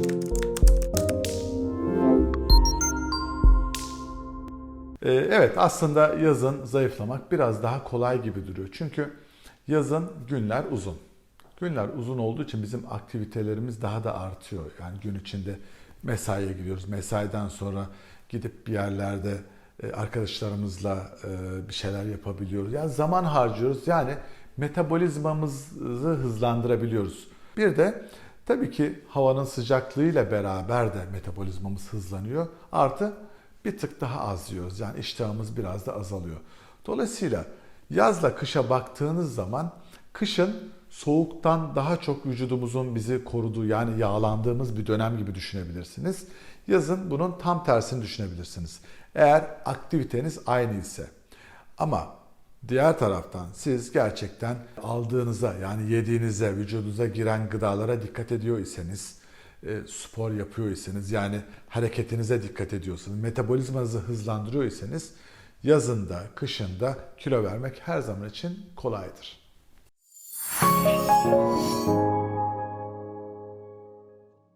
Ee, Evet aslında yazın zayıflamak biraz daha kolay gibi duruyor. Çünkü yazın günler uzun. Günler uzun olduğu için bizim aktivitelerimiz daha da artıyor. Yani gün içinde mesaiye gidiyoruz. Mesaiden sonra gidip bir yerlerde e, arkadaşlarımızla e, bir şeyler yapabiliyoruz. Yani zaman harcıyoruz. Yani metabolizmamızı hızlandırabiliyoruz. Bir de tabii ki havanın sıcaklığıyla beraber de metabolizmamız hızlanıyor. Artı bir tık daha az yiyoruz. Yani iştahımız biraz da azalıyor. Dolayısıyla yazla kışa baktığınız zaman kışın soğuktan daha çok vücudumuzun bizi koruduğu yani yağlandığımız bir dönem gibi düşünebilirsiniz. Yazın bunun tam tersini düşünebilirsiniz. Eğer aktiviteniz aynı ise. Ama diğer taraftan siz gerçekten aldığınıza yani yediğinize, vücudunuza giren gıdalara dikkat ediyor iseniz, e, spor yapıyor iseniz yani hareketinize dikkat ediyorsanız, metabolizmanızı hızlandırıyor iseniz yazında, kışında kilo vermek her zaman için kolaydır.